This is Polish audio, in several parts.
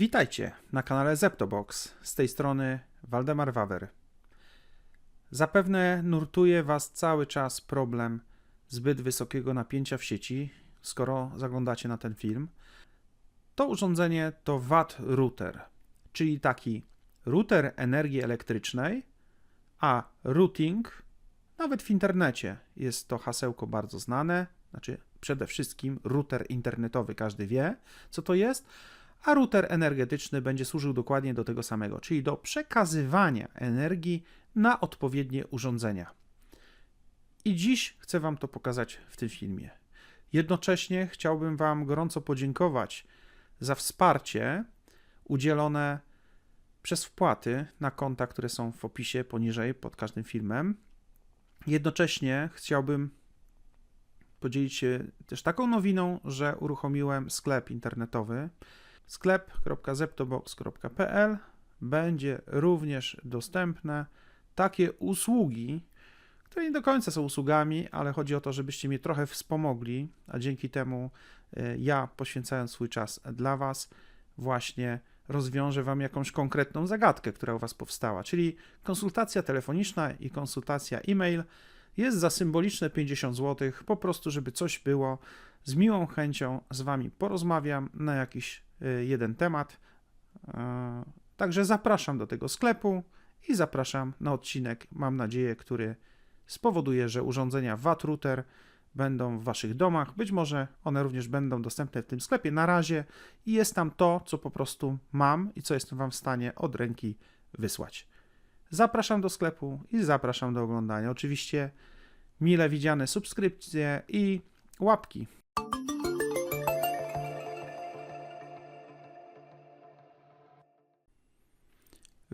Witajcie na kanale Zeptobox. Z tej strony Waldemar Wawer. Zapewne nurtuje Was cały czas problem zbyt wysokiego napięcia w sieci, skoro zaglądacie na ten film. To urządzenie to watt router, czyli taki router energii elektrycznej, a routing nawet w internecie jest to hasełko bardzo znane, znaczy przede wszystkim router internetowy, każdy wie, co to jest, a router energetyczny będzie służył dokładnie do tego samego, czyli do przekazywania energii na odpowiednie urządzenia. I dziś chcę Wam to pokazać w tym filmie. Jednocześnie chciałbym Wam gorąco podziękować za wsparcie udzielone przez wpłaty na konta, które są w opisie poniżej pod każdym filmem. Jednocześnie chciałbym podzielić się też taką nowiną, że uruchomiłem sklep internetowy sklep.zeptobox.pl będzie również dostępne takie usługi, które nie do końca są usługami, ale chodzi o to, żebyście mnie trochę wspomogli, a dzięki temu e, ja, poświęcając swój czas dla Was, właśnie rozwiążę Wam jakąś konkretną zagadkę, która u Was powstała. Czyli konsultacja telefoniczna i konsultacja e-mail jest za symboliczne 50 zł, po prostu, żeby coś było. Z miłą chęcią z Wami porozmawiam na jakiś y, jeden temat. E, także zapraszam do tego sklepu i zapraszam na odcinek, mam nadzieję, który spowoduje, że urządzenia VAT Router będą w Waszych domach. Być może one również będą dostępne w tym sklepie. Na razie jest tam to, co po prostu mam i co jestem Wam w stanie od ręki wysłać. Zapraszam do sklepu i zapraszam do oglądania. Oczywiście mile widziane subskrypcje i łapki.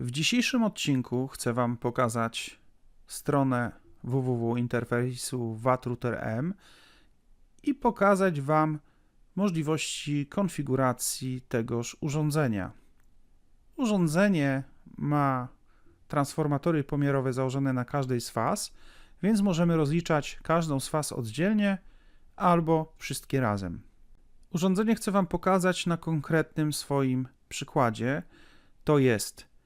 W dzisiejszym odcinku chcę Wam pokazać stronę www interfejsu M i pokazać Wam możliwości konfiguracji tegoż urządzenia. Urządzenie ma transformatory pomiarowe założone na każdej z faz, więc możemy rozliczać każdą z faz oddzielnie albo wszystkie razem. Urządzenie chcę Wam pokazać na konkretnym swoim przykładzie. To jest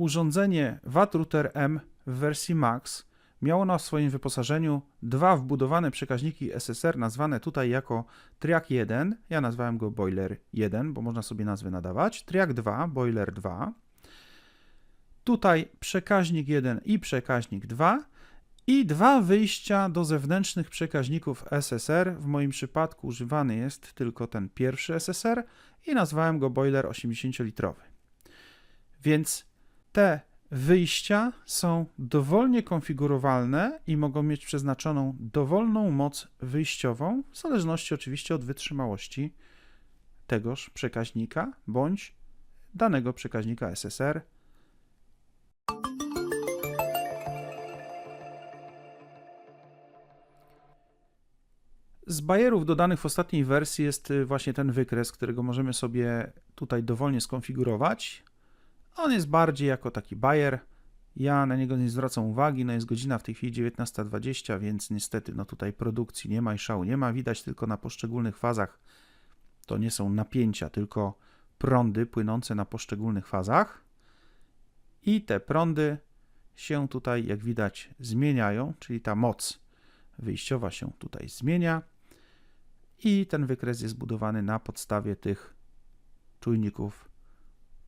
urządzenie VAT Router M w wersji Max. Miało na swoim wyposażeniu dwa wbudowane przekaźniki SSR, nazwane tutaj jako Triac 1. Ja nazwałem go Boiler 1, bo można sobie nazwy nadawać. Triac 2, Boiler 2. Tutaj przekaźnik 1 i przekaźnik 2 i dwa wyjścia do zewnętrznych przekaźników SSR. W moim przypadku używany jest tylko ten pierwszy SSR i nazwałem go boiler 80-litrowy. Więc te wyjścia są dowolnie konfigurowalne i mogą mieć przeznaczoną dowolną moc wyjściową, w zależności oczywiście od wytrzymałości tegoż przekaźnika bądź danego przekaźnika SSR Z bajerów dodanych w ostatniej wersji jest y, właśnie ten wykres, którego możemy sobie tutaj dowolnie skonfigurować. On jest bardziej jako taki bajer. Ja na niego nie zwracam uwagi, no jest godzina w tej chwili 19.20, więc niestety no tutaj produkcji nie ma i szału nie ma. Widać tylko na poszczególnych fazach, to nie są napięcia, tylko prądy płynące na poszczególnych fazach. I te prądy się tutaj, jak widać, zmieniają, czyli ta moc wyjściowa się tutaj zmienia i ten wykres jest budowany na podstawie tych czujników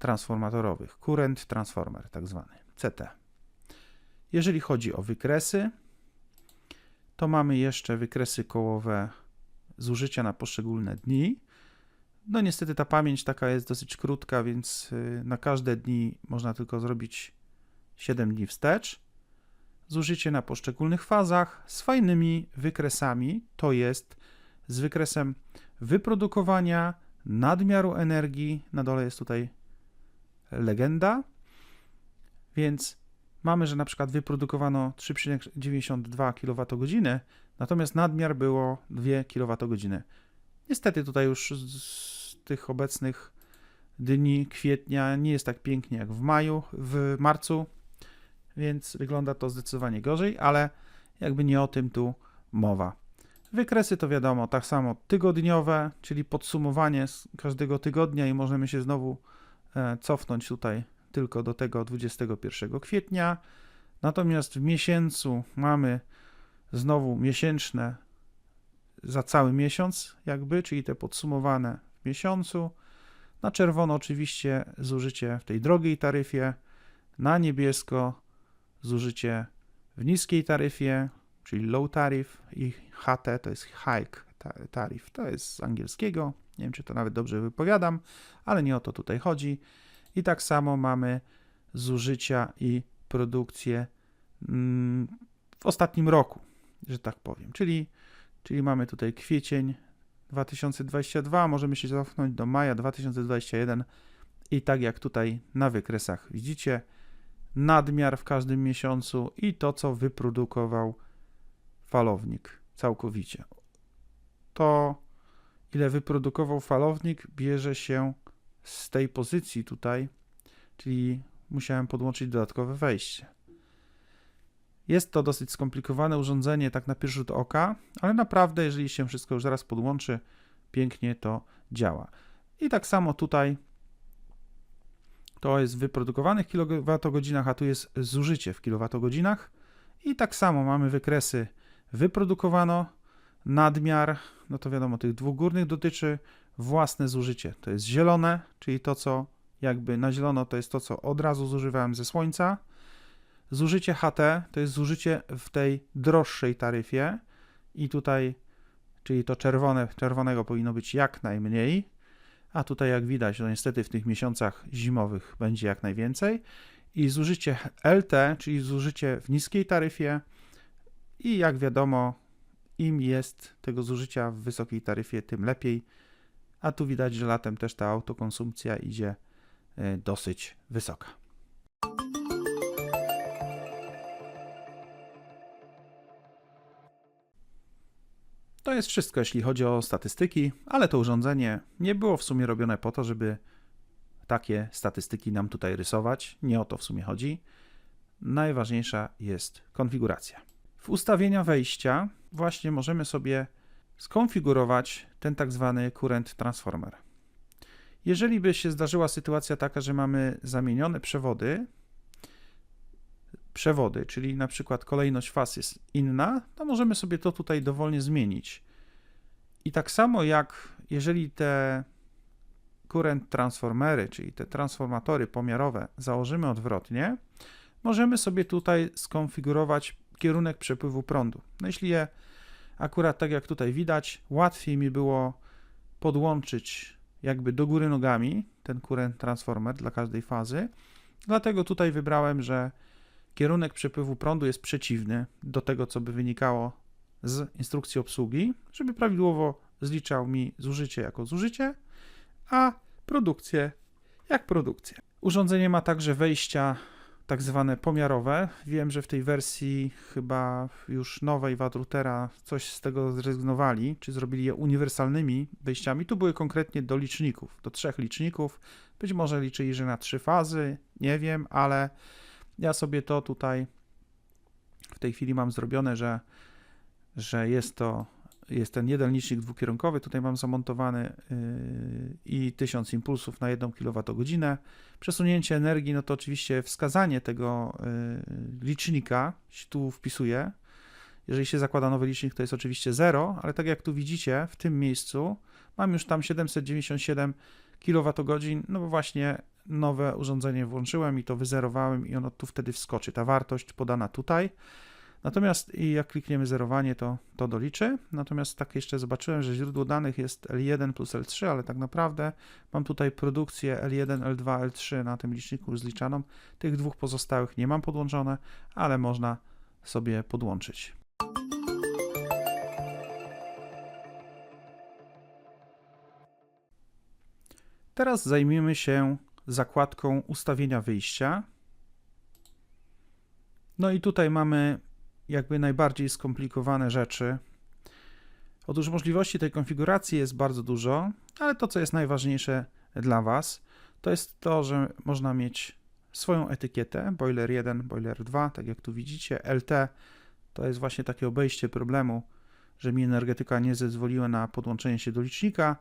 transformatorowych. Current Transformer, tak zwany CT. Jeżeli chodzi o wykresy, to mamy jeszcze wykresy kołowe zużycia na poszczególne dni. No niestety ta pamięć taka jest dosyć krótka, więc y, na każde dni można tylko zrobić 7 dni wstecz. Zużycie na poszczególnych fazach z fajnymi wykresami, to jest z wykresem wyprodukowania nadmiaru energii. Na dole jest tutaj legenda, więc mamy, że na przykład wyprodukowano 3,92 kWh, natomiast nadmiar było 2 kWh. Niestety tutaj już z tych obecnych dni kwietnia nie jest tak pięknie jak w maju, w marcu, więc wygląda to zdecydowanie gorzej, ale jakby nie o tym tu mowa. Wykresy to wiadomo, tak samo tygodniowe, czyli podsumowanie z każdego tygodnia i możemy się znowu cofnąć tutaj tylko do tego 21 kwietnia. Natomiast w miesiącu mamy znowu miesięczne za cały miesiąc, jakby, czyli te podsumowane w miesiącu. Na czerwono oczywiście zużycie w tej drogiej taryfie, na niebiesko zużycie w niskiej taryfie, czyli low tariff i HT to jest hike tariff, to jest z angielskiego, nie wiem czy to nawet dobrze wypowiadam, ale nie o to tutaj chodzi. I tak samo mamy zużycia i produkcję mm, w ostatnim roku, że tak powiem, czyli, czyli mamy tutaj kwiecień 2022, możemy się cofnąć do maja 2021 i tak jak tutaj na wykresach widzicie, nadmiar w każdym miesiącu i to, co wyprodukował falownik całkowicie. To, ile wyprodukował falownik, bierze się z tej pozycji tutaj, czyli musiałem podłączyć dodatkowe wejście. Jest to dosyć skomplikowane urządzenie, tak na pierwszy rzut oka, ale naprawdę, jeżeli się wszystko już zaraz podłączy, pięknie to działa. I tak samo tutaj to jest w wyprodukowanych kilowatogodzinach, a tu jest zużycie w kilowatogodzinach. I tak samo mamy wykresy wyprodukowano, nadmiar, no to wiadomo, tych dwóch górnych dotyczy własne zużycie. To jest zielone, czyli to, co jakby na zielono, to jest to, co od razu zużywałem ze słońca. Zużycie HT to jest zużycie w tej droższej taryfie i tutaj, czyli to czerwone, czerwonego powinno być jak najmniej, a tutaj jak widać, no niestety w tych miesiącach zimowych będzie jak najwięcej. I zużycie LT, czyli zużycie w niskiej taryfie i jak wiadomo, im jest tego zużycia w wysokiej taryfie, tym lepiej. A tu widać, że latem też ta autokonsumpcja idzie e, dosyć wysoka. To jest wszystko, jeśli chodzi o statystyki, ale to urządzenie nie było w sumie robione po to, żeby takie statystyki nam tutaj rysować. Nie o to w sumie chodzi. Najważniejsza jest konfiguracja. W ustawienia wejścia właśnie możemy sobie skonfigurować ten tak zwany current transformer. Jeżeli by się zdarzyła sytuacja taka, że mamy zamienione przewody, przewody, czyli na przykład kolejność faz jest inna, to możemy sobie to tutaj dowolnie zmienić. I tak samo jak jeżeli te current transformery, czyli te transformatory pomiarowe założymy odwrotnie, możemy sobie tutaj skonfigurować kierunek przepływu prądu. No jeśli je akurat tak jak tutaj widać, łatwiej mi było podłączyć jakby do góry nogami ten current transformer dla każdej fazy. Dlatego tutaj wybrałem, że kierunek przepływu prądu jest przeciwny do tego, co by wynikało z instrukcji obsługi, żeby prawidłowo zliczał mi zużycie jako zużycie, a produkcję jak produkcję. Urządzenie ma także wejścia tak zwane pomiarowe. Wiem, że w tej wersji chyba już nowej Wadrutera coś z tego zrezygnowali, czy zrobili je uniwersalnymi wejściami. Tu były konkretnie do liczników, do trzech liczników. Być może liczyli, że na trzy fazy, nie wiem, ale ja sobie to tutaj w tej chwili mam zrobione, że, że jest to jest ten jeden licznik dwukierunkowy, tutaj mam zamontowany yy, i 1000 impulsów na 1 kWh. Przesunięcie energii, no to oczywiście wskazanie tego yy, licznika się tu wpisuje. Jeżeli się zakłada nowy licznik, to jest oczywiście 0, ale tak jak tu widzicie, w tym miejscu mam już tam 797 kWh, no bo właśnie nowe urządzenie włączyłem i to wyzerowałem i ono tu wtedy wskoczy. Ta wartość podana tutaj. Natomiast jak klikniemy zerowanie, to to doliczy. Natomiast tak jeszcze zobaczyłem, że źródło danych jest L1 plus L3, ale tak naprawdę mam tutaj produkcję L1, L2, L3 na tym liczniku zliczaną. Tych dwóch pozostałych nie mam podłączone, ale można sobie podłączyć. Teraz zajmiemy się zakładką ustawienia wyjścia. No i tutaj mamy jakby najbardziej skomplikowane rzeczy. Otóż możliwości tej konfiguracji jest bardzo dużo, ale to, co jest najważniejsze dla Was, to jest to, że można mieć swoją etykietę, boiler 1, boiler 2, tak jak tu widzicie, LT to jest właśnie takie obejście problemu, że mi energetyka nie zezwoliła na podłączenie się do licznika.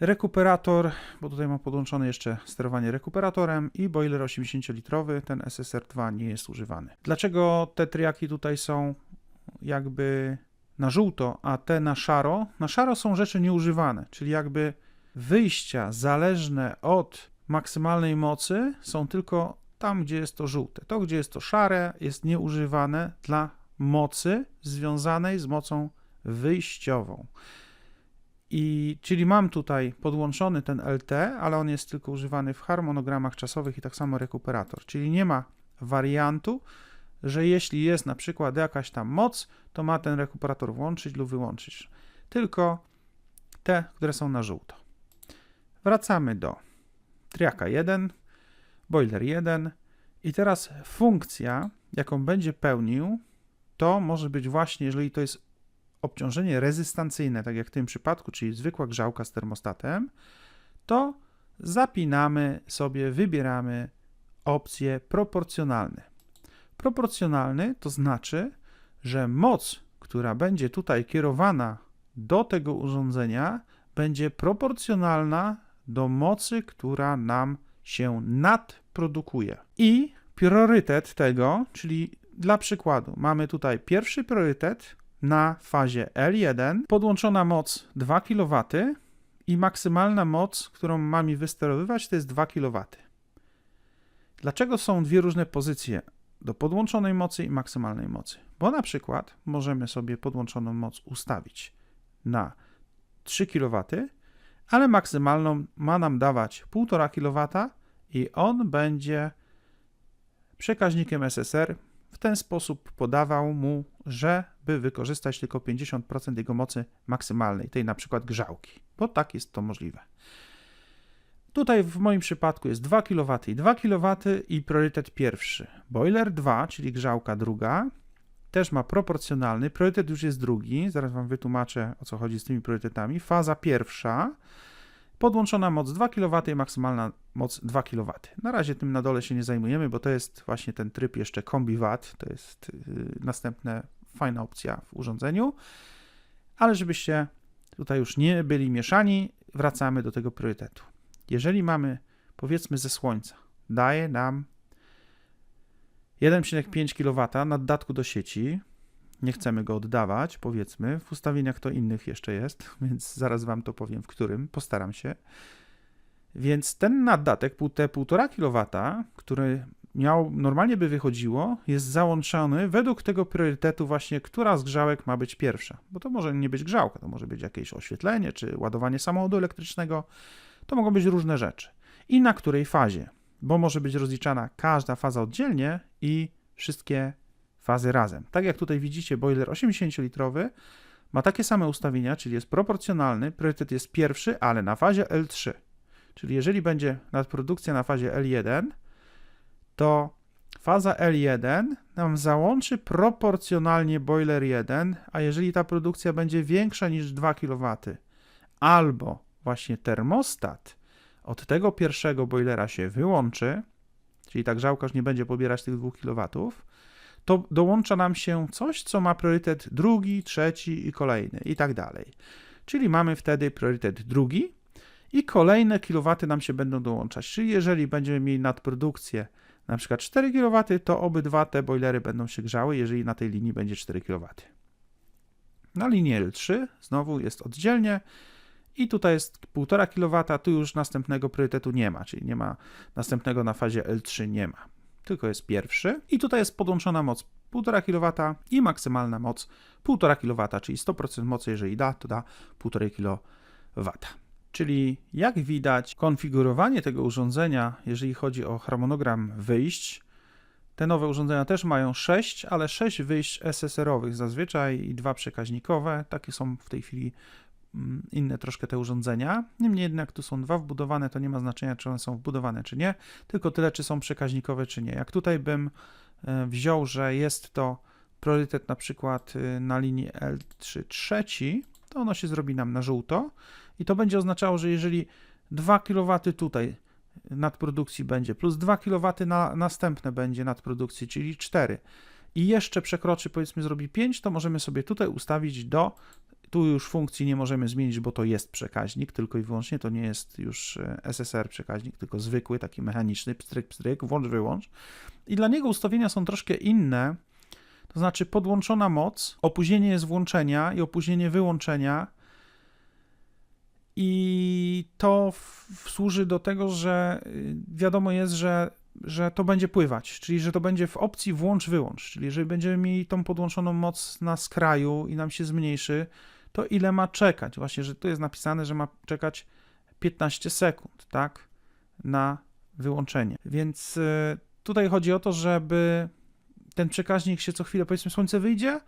Rekuperator, bo tutaj mam podłączone jeszcze sterowanie rekuperatorem i boiler 80-litrowy, ten SSR2 nie jest używany. Dlaczego te triaki tutaj są jakby na żółto, a te na szaro? Na szaro są rzeczy nieużywane, czyli jakby wyjścia zależne od maksymalnej mocy są tylko tam, gdzie jest to żółte. To, gdzie jest to szare, jest nieużywane dla mocy związanej z mocą wyjściową. I czyli mam tutaj podłączony ten LT, ale on jest tylko używany w harmonogramach czasowych i tak samo rekuperator. Czyli nie ma wariantu, że jeśli jest na przykład jakaś tam moc, to ma ten rekuperator włączyć lub wyłączyć. Tylko te, które są na żółto. Wracamy do triaka 1, boiler 1 i teraz funkcja, jaką będzie pełnił, to może być właśnie, jeżeli to jest obciążenie rezystancyjne, tak jak w tym przypadku, czyli zwykła grzałka z termostatem, to zapinamy sobie, wybieramy opcję proporcjonalny. Proporcjonalny to znaczy, że moc, która będzie tutaj kierowana do tego urządzenia, będzie proporcjonalna do mocy, która nam się nadprodukuje. I priorytet tego, czyli dla przykładu, mamy tutaj pierwszy priorytet na fazie L1, podłączona moc 2 kW i maksymalna moc, którą ma mi wysterowywać, to jest 2 kW. Dlaczego są dwie różne pozycje do podłączonej mocy i maksymalnej mocy? Bo na przykład możemy sobie podłączoną moc ustawić na 3 kW, ale maksymalną ma nam dawać 1,5 kW i on będzie przekaźnikiem SSR w ten sposób podawał mu, żeby wykorzystać tylko 50% jego mocy maksymalnej, tej na przykład grzałki, bo tak jest to możliwe. Tutaj w moim przypadku jest 2 kW i 2 kW i priorytet pierwszy. Boiler 2, czyli grzałka druga, też ma proporcjonalny, priorytet już jest drugi, zaraz Wam wytłumaczę o co chodzi z tymi priorytetami. Faza pierwsza, podłączona moc 2 kW i maksymalna moc 2 kW. Na razie tym na dole się nie zajmujemy, bo to jest właśnie ten tryb jeszcze kombi watt, to jest yy, następna fajna opcja w urządzeniu. Ale żebyście tutaj już nie byli mieszani, wracamy do tego priorytetu. Jeżeli mamy powiedzmy ze słońca, daje nam 1,5 kW na dodatku do sieci, nie chcemy go oddawać, powiedzmy. W ustawieniach to innych jeszcze jest, więc zaraz Wam to powiem, w którym, postaram się. Więc ten naddatek, te 1,5 kW, który miał, normalnie by wychodziło, jest załączony według tego priorytetu właśnie, która z grzałek ma być pierwsza. Bo to może nie być grzałka, to może być jakieś oświetlenie, czy ładowanie samochodu elektrycznego. To mogą być różne rzeczy. I na której fazie, bo może być rozliczana każda faza oddzielnie i wszystkie fazy razem. Tak jak tutaj widzicie, boiler 80-litrowy ma takie same ustawienia, czyli jest proporcjonalny, priorytet jest pierwszy, ale na fazie L3. Czyli jeżeli będzie nadprodukcja na fazie L1, to faza L1 nam załączy proporcjonalnie boiler 1, a jeżeli ta produkcja będzie większa niż 2 kW, albo właśnie termostat od tego pierwszego boilera się wyłączy, czyli ta grzałka już nie będzie pobierać tych 2 kW, to dołącza nam się coś, co ma priorytet drugi, trzeci i kolejny i tak dalej. Czyli mamy wtedy priorytet drugi i kolejne kilowaty nam się będą dołączać. Czyli jeżeli będziemy mieli nadprodukcję na przykład 4 kW, to obydwa te boilery będą się grzały, jeżeli na tej linii będzie 4 kW. Na linii L3 znowu jest oddzielnie i tutaj jest 1,5 kW, tu już następnego priorytetu nie ma, czyli nie ma następnego na fazie L3 nie ma tylko jest pierwszy. I tutaj jest podłączona moc 1,5 kW i maksymalna moc 1,5 kW, czyli 100% mocy, jeżeli da, to da 1,5 kW. Czyli jak widać, konfigurowanie tego urządzenia, jeżeli chodzi o harmonogram wyjść, te nowe urządzenia też mają 6, ale 6 wyjść SSR-owych zazwyczaj i dwa przekaźnikowe. Takie są w tej chwili inne troszkę te urządzenia. Niemniej jednak tu są dwa wbudowane, to nie ma znaczenia, czy one są wbudowane, czy nie, tylko tyle, czy są przekaźnikowe, czy nie. Jak tutaj bym e, wziął, że jest to priorytet na przykład y, na linii L3 trzeci, to ono się zrobi nam na żółto i to będzie oznaczało, że jeżeli 2 kW tutaj nadprodukcji będzie, plus 2 kW na następne będzie nadprodukcji, czyli 4 i jeszcze przekroczy, powiedzmy, zrobi 5, to możemy sobie tutaj ustawić do tu już funkcji nie możemy zmienić, bo to jest przekaźnik tylko i wyłącznie, to nie jest już e, SSR przekaźnik, tylko zwykły, taki mechaniczny, pstryk, pstryk, włącz, wyłącz. I dla niego ustawienia są troszkę inne, to znaczy podłączona moc, opóźnienie jest włączenia i opóźnienie wyłączenia i to służy do tego, że y, wiadomo jest, że, że to będzie pływać, czyli że to będzie w opcji włącz-wyłącz, czyli jeżeli będziemy mieli tą podłączoną moc na skraju i nam się zmniejszy, to ile ma czekać? Właśnie, że tu jest napisane, że ma czekać 15 sekund, tak, na wyłączenie. Więc y, tutaj chodzi o to, żeby ten przekaźnik się co chwilę, powiedzmy, słońce wyjdzie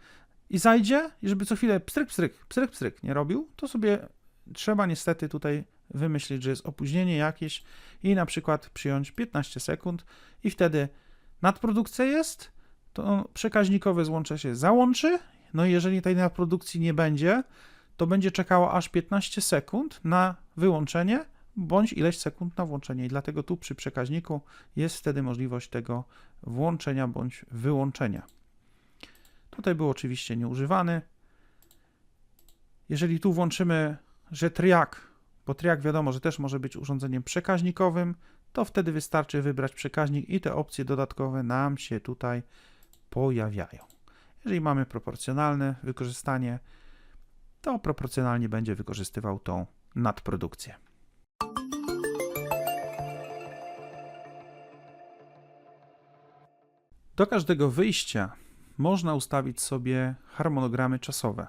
i zajdzie, i żeby co chwilę pstryk, pstryk, pstryk, pstryk nie robił, to sobie trzeba niestety tutaj wymyślić, że jest opóźnienie jakieś i na przykład przyjąć 15 sekund i wtedy nadprodukcja jest, to przekaźnikowe złącze się załączy, no i jeżeli tej nadprodukcji nie będzie, to będzie czekało aż 15 sekund na wyłączenie, bądź ileś sekund na włączenie. I dlatego tu przy przekaźniku jest wtedy możliwość tego włączenia bądź wyłączenia. Tutaj był oczywiście nieużywany. Jeżeli tu włączymy, że triak, bo triak wiadomo, że też może być urządzeniem przekaźnikowym, to wtedy wystarczy wybrać przekaźnik i te opcje dodatkowe nam się tutaj pojawiają. Jeżeli mamy proporcjonalne wykorzystanie, to proporcjonalnie będzie wykorzystywał tą nadprodukcję. Do każdego wyjścia można ustawić sobie harmonogramy czasowe.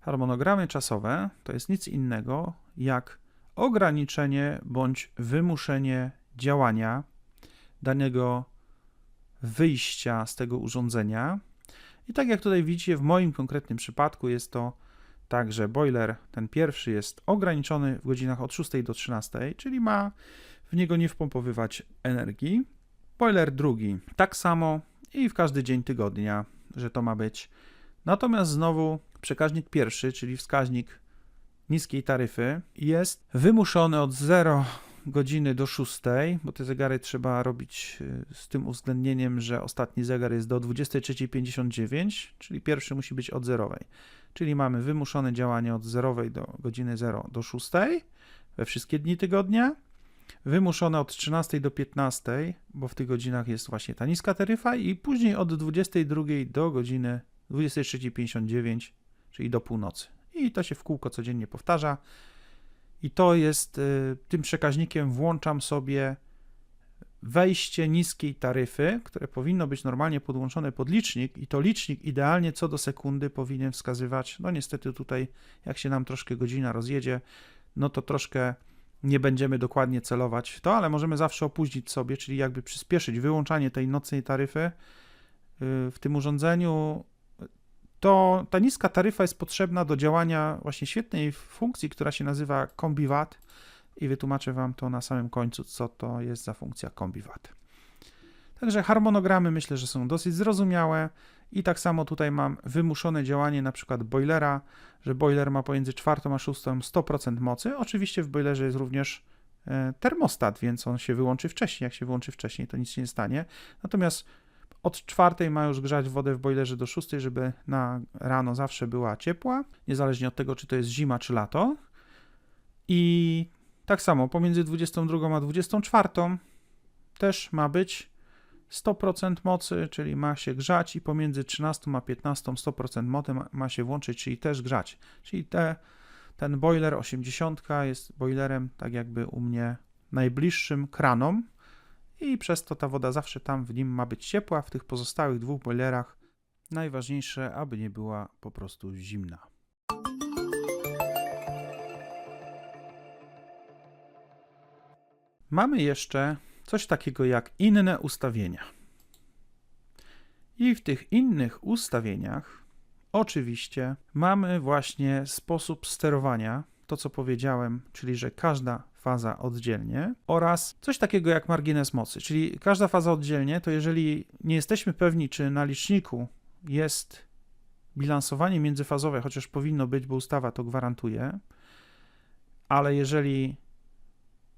Harmonogramy czasowe to jest nic innego jak ograniczenie bądź wymuszenie działania danego wyjścia z tego urządzenia. I tak jak tutaj widzicie, w moim konkretnym przypadku jest to tak, że boiler ten pierwszy jest ograniczony w godzinach od 6 do 13, czyli ma w niego nie wpompowywać energii. Boiler drugi tak samo i w każdy dzień tygodnia, że to ma być. Natomiast znowu przekaźnik pierwszy, czyli wskaźnik niskiej taryfy, jest wymuszony od 0 godziny do 6, bo te zegary trzeba robić y, z tym uwzględnieniem, że ostatni zegar jest do 23.59, czyli pierwszy musi być od zerowej. Czyli mamy wymuszone działanie od zerowej do godziny 0 do 6 we wszystkie dni tygodnia wymuszone od 13 do 15, bo w tych godzinach jest właśnie ta niska taryfa i później od 22 do godziny 23.59, czyli do północy. I to się w kółko codziennie powtarza. I to jest, y, tym przekaźnikiem włączam sobie wejście niskiej taryfy, które powinno być normalnie podłączone pod licznik i to licznik idealnie co do sekundy powinien wskazywać, no niestety tutaj jak się nam troszkę godzina rozjedzie, no to troszkę nie będziemy dokładnie celować to, ale możemy zawsze opóźnić sobie, czyli jakby przyspieszyć wyłączanie tej nocnej taryfy y, w tym urządzeniu. To ta niska taryfa jest potrzebna do działania właśnie świetnej funkcji, która się nazywa CombiWatt i wytłumaczę Wam to na samym końcu, co to jest za funkcja CombiWatt. Także harmonogramy myślę, że są dosyć zrozumiałe. I tak samo tutaj mam wymuszone działanie na przykład boilera, że boiler ma pomiędzy czwartą a szóstą 100% mocy. Oczywiście w boilerze jest również e, termostat, więc on się wyłączy wcześniej. Jak się wyłączy wcześniej, to nic się nie stanie. Natomiast od czwartej ma już grzać wodę w boilerze do szóstej, żeby na rano zawsze była ciepła, niezależnie od tego, czy to jest zima, czy lato. I tak samo pomiędzy 22 a 24 też ma być 100% mocy, czyli ma się grzać i pomiędzy 13 a 15 100% mocy ma się włączyć, czyli też grzać. Czyli te, ten boiler 80 jest boilerem tak jakby u mnie najbliższym kranom i przez to ta woda zawsze tam w nim ma być ciepła, w tych pozostałych dwóch boilerach najważniejsze, aby nie była po prostu zimna. Mamy jeszcze coś takiego jak inne ustawienia. I w tych innych ustawieniach oczywiście mamy właśnie sposób sterowania, to co powiedziałem, czyli że każda faza oddzielnie oraz coś takiego jak margines mocy, czyli każda faza oddzielnie, to jeżeli nie jesteśmy pewni, czy na liczniku jest bilansowanie międzyfazowe, chociaż powinno być, bo ustawa to gwarantuje, ale jeżeli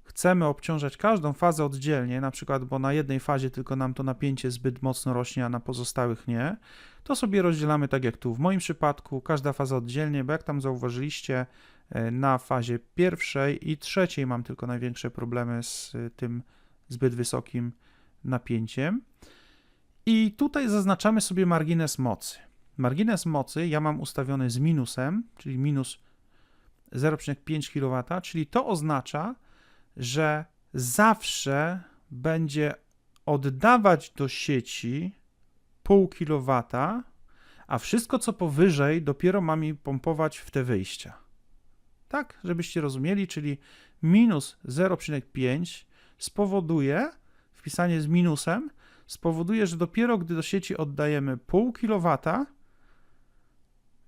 chcemy obciążać każdą fazę oddzielnie, na przykład, bo na jednej fazie tylko nam to napięcie zbyt mocno rośnie, a na pozostałych nie, to sobie rozdzielamy tak jak tu. W moim przypadku każda faza oddzielnie, bo jak tam zauważyliście, na fazie pierwszej i trzeciej mam tylko największe problemy z e, tym zbyt wysokim napięciem. I tutaj zaznaczamy sobie margines mocy. Margines mocy ja mam ustawiony z minusem, czyli minus 0,5 kW, czyli to oznacza, że zawsze będzie oddawać do sieci pół kW, a wszystko co powyżej dopiero ma mi pompować w te wyjścia. Tak, żebyście rozumieli, czyli minus 0,5 spowoduje, wpisanie z minusem, spowoduje, że dopiero gdy do sieci oddajemy pół kW,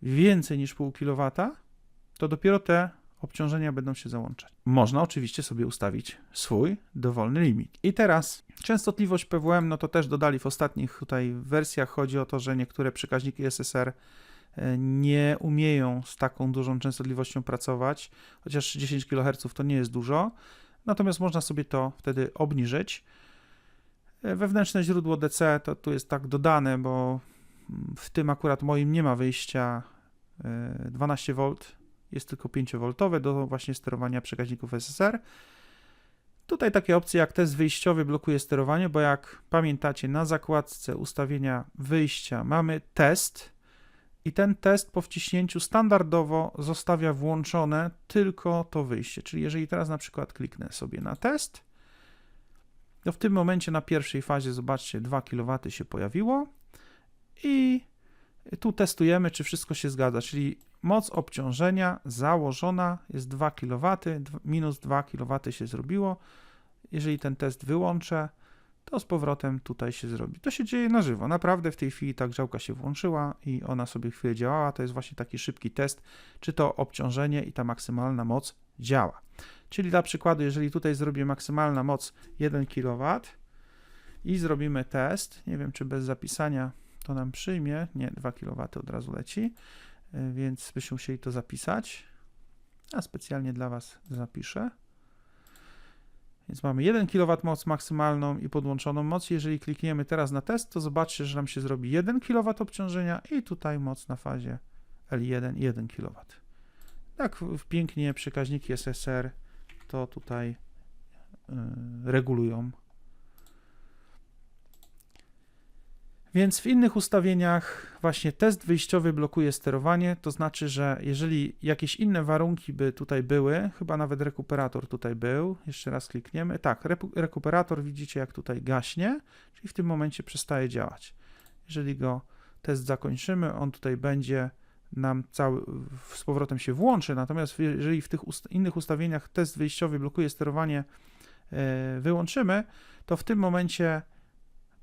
więcej niż pół kW, to dopiero te obciążenia będą się załączać. Można oczywiście sobie ustawić swój dowolny limit. I teraz częstotliwość PWM, no to też dodali w ostatnich tutaj wersjach. Chodzi o to, że niektóre przekaźniki SSR nie umieją z taką dużą częstotliwością pracować, chociaż 10 kHz to nie jest dużo, natomiast można sobie to wtedy obniżyć. E, Wewnętrzne źródło DC to tu jest tak dodane, bo w tym akurat moim nie ma wyjścia e, 12 V, jest tylko 5V do właśnie sterowania przekaźników SSR. Tutaj takie opcje jak test wyjściowy blokuje sterowanie, bo jak pamiętacie na zakładce ustawienia wyjścia mamy test i ten test po wciśnięciu standardowo zostawia włączone tylko to wyjście. Czyli jeżeli teraz na przykład kliknę sobie na test, to w tym momencie na pierwszej fazie zobaczcie 2 kW się pojawiło i tu testujemy, czy wszystko się zgadza, czyli moc obciążenia założona jest 2 kW, minus 2 kW się zrobiło. Jeżeli ten test wyłączę, to z powrotem tutaj się zrobi. To się dzieje na żywo. Naprawdę w tej chwili ta grzałka się włączyła i ona sobie chwilę działała. To jest właśnie taki szybki test, czy to obciążenie i ta maksymalna moc działa. Czyli dla przykładu, jeżeli tutaj zrobię maksymalna moc 1 kW i zrobimy test, nie wiem czy bez zapisania to nam przyjmie, nie, 2 kW od razu leci, więc byśmy musieli to zapisać, a specjalnie dla Was zapiszę. Więc mamy 1 kW moc maksymalną i podłączoną moc. Jeżeli klikniemy teraz na test, to zobaczcie, że nam się zrobi 1 kW obciążenia i tutaj moc na fazie L1 1 kW. Tak pięknie przekaźniki SSR to tutaj yy, regulują. Więc w innych ustawieniach właśnie test wyjściowy blokuje sterowanie, to znaczy, że jeżeli jakieś inne warunki by tutaj były, chyba nawet rekuperator tutaj był, jeszcze raz klikniemy, tak, rekuperator widzicie jak tutaj gaśnie, czyli w tym momencie przestaje działać. Jeżeli go test zakończymy, on tutaj będzie nam cały z powrotem się włączy, natomiast jeżeli w tych ust- innych ustawieniach test wyjściowy blokuje sterowanie e, wyłączymy, to w tym momencie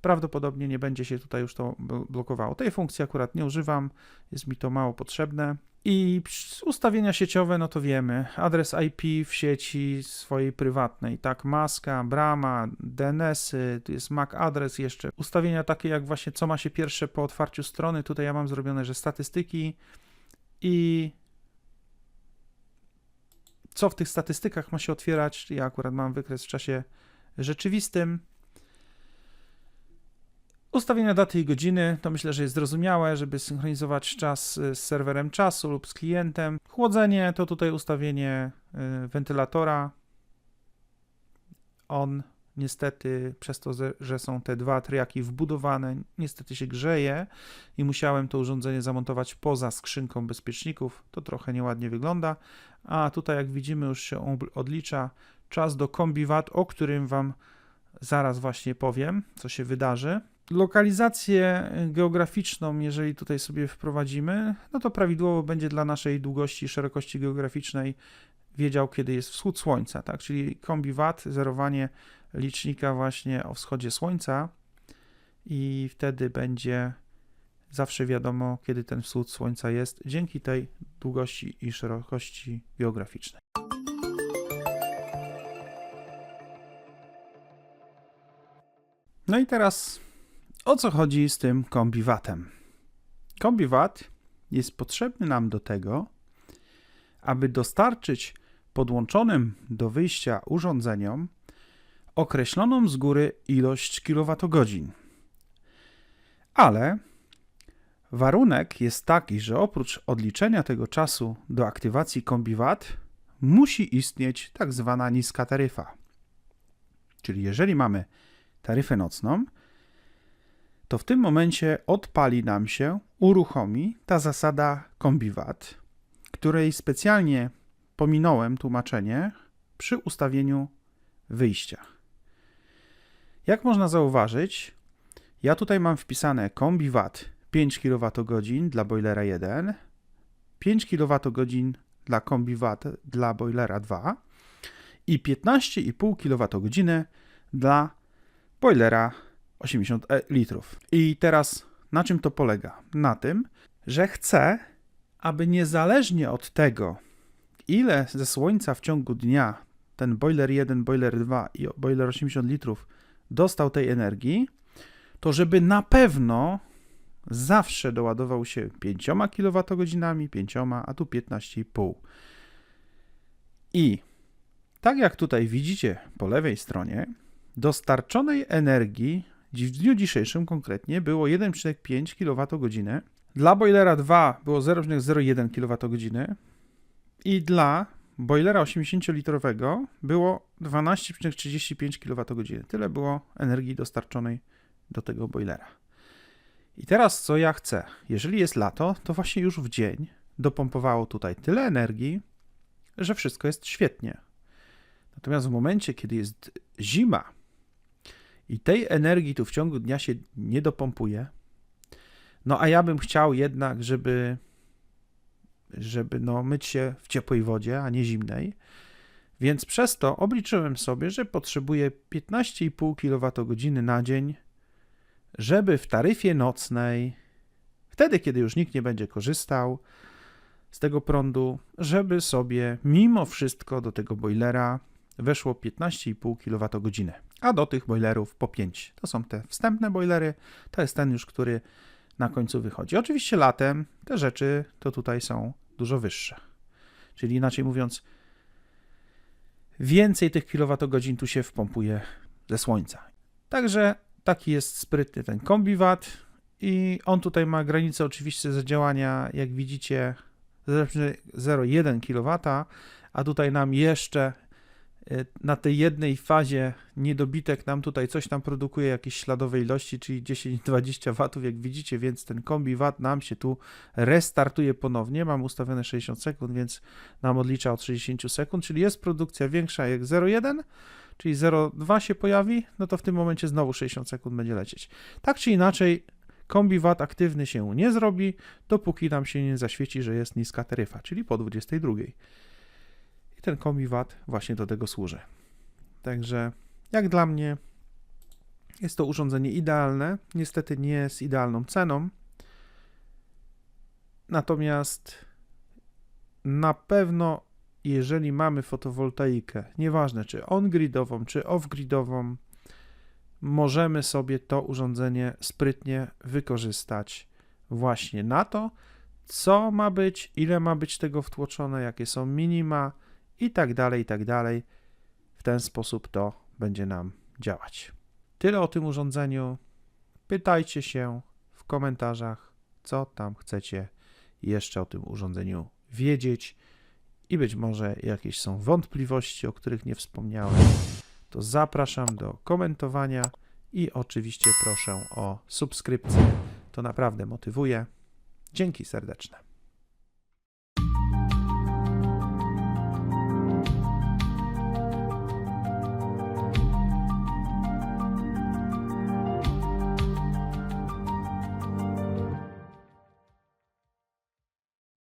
prawdopodobnie nie będzie się tutaj już to bl- blokowało. Tej funkcji akurat nie używam, jest mi to mało potrzebne. I ustawienia sieciowe, no to wiemy, adres IP w sieci swojej prywatnej, tak, maska, brama, DNS-y, tu jest MAC adres jeszcze. Ustawienia takie jak właśnie co ma się pierwsze po otwarciu strony, tutaj ja mam zrobione, że statystyki i co w tych statystykach ma się otwierać, ja akurat mam wykres w czasie rzeczywistym. Ustawienia daty i godziny to myślę, że jest zrozumiałe, żeby synchronizować czas y, z serwerem czasu lub z klientem. Chłodzenie to tutaj ustawienie y, wentylatora. On niestety przez to, że- są te dwa triaki wbudowane, niestety się grzeje i musiałem to urządzenie zamontować poza skrzynką bezpieczników. To trochę nieładnie wygląda. A tutaj jak widzimy już się odlicza czas do kombiwat, o którym Wam zaraz właśnie powiem, co się wydarzy. Lokalizację geograficzną, jeżeli tutaj sobie wprowadzimy, no to prawidłowo będzie dla naszej długości szerokości geograficznej wiedział, kiedy jest wschód słońca, tak? Czyli kombiwat, zerowanie licznika właśnie o wschodzie słońca i wtedy będzie zawsze wiadomo, kiedy ten wschód słońca jest, dzięki tej długości i szerokości geograficznej. No i teraz o co chodzi z tym kombiwatem? Kombiwat jest potrzebny nam do tego, aby dostarczyć podłączonym do wyjścia urządzeniom określoną z góry ilość kilowatogodzin. Ale warunek jest taki, że oprócz odliczenia tego czasu do aktywacji kombiwat musi istnieć tak zwana niska taryfa. Czyli jeżeli mamy taryfę nocną, to w tym momencie odpali nam się, uruchomi ta zasada kombiwat, której specjalnie pominąłem tłumaczenie przy ustawieniu wyjścia. Jak można zauważyć, ja tutaj mam wpisane kombiwat 5 kWh dla boilera 1, 5 kWh dla kombiwat dla boilera 2 i 15,5 kWh dla boilera 80 e- litrów. I teraz na czym to polega? Na tym, że chcę, aby niezależnie od tego, ile ze słońca w ciągu dnia ten boiler 1, boiler 2 i boiler 80 litrów dostał tej energii, to żeby na pewno zawsze doładował się 5 kWh, 5, a tu 15,5. I tak jak tutaj widzicie po lewej stronie, dostarczonej energii w dniu dzisiejszym konkretnie było 1,5 kWh. Dla boilera 2 było 0,01 kWh i dla boilera 80-litrowego było 12,35 kWh. Tyle było energii dostarczonej do tego boilera. I teraz co ja chcę? Jeżeli jest lato, to właśnie już w dzień dopompowało tutaj tyle energii, że wszystko jest świetnie. Natomiast w momencie, kiedy jest zima i tej energii tu w ciągu dnia się nie dopompuje, no a ja bym chciał jednak, żeby, żeby no, myć się w ciepłej wodzie, a nie zimnej, więc przez to obliczyłem sobie, że potrzebuję 15,5 kWh na dzień, żeby w taryfie nocnej, wtedy kiedy już nikt nie będzie korzystał z tego prądu, żeby sobie mimo wszystko do tego boilera weszło 15,5 kWh, a do tych boilerów po 5. To są te wstępne boilery, to jest ten już, który na końcu wychodzi. Oczywiście latem te rzeczy to tutaj są dużo wyższe. Czyli inaczej mówiąc, więcej tych kilowatogodzin tu się wpompuje ze słońca. Także taki jest sprytny ten kombiwat i on tutaj ma granicę oczywiście zadziałania, jak widzicie, 0,1 kW, a tutaj nam jeszcze na tej jednej fazie niedobitek nam tutaj coś tam produkuje jakieś śladowe ilości, czyli 10-20 W, jak widzicie, więc ten kombi watt nam się tu restartuje ponownie. Mam ustawione 60 sekund, więc nam odlicza od 60 sekund, czyli jest produkcja większa jak 0,1, czyli 0,2 się pojawi, no to w tym momencie znowu 60 sekund będzie lecieć. Tak czy inaczej, kombiwat aktywny się nie zrobi, dopóki nam się nie zaświeci, że jest niska taryfa, czyli po 22. Ten kombiwat właśnie do tego służy. Także jak dla mnie jest to urządzenie idealne, niestety nie z idealną ceną. Natomiast na pewno jeżeli mamy fotowoltaikę, nieważne czy on-gridową, czy off-gridową, możemy sobie to urządzenie sprytnie wykorzystać właśnie na to, co ma być, ile ma być tego wtłoczone, jakie są minima i tak dalej, i tak dalej. W ten sposób to będzie nam działać. Tyle o tym urządzeniu. Pytajcie się w komentarzach, co tam chcecie jeszcze o tym urządzeniu wiedzieć i być może jakieś są wątpliwości, o których nie wspomniałem, to zapraszam do komentowania i oczywiście proszę o subskrypcję. To naprawdę motywuje. Dzięki serdeczne.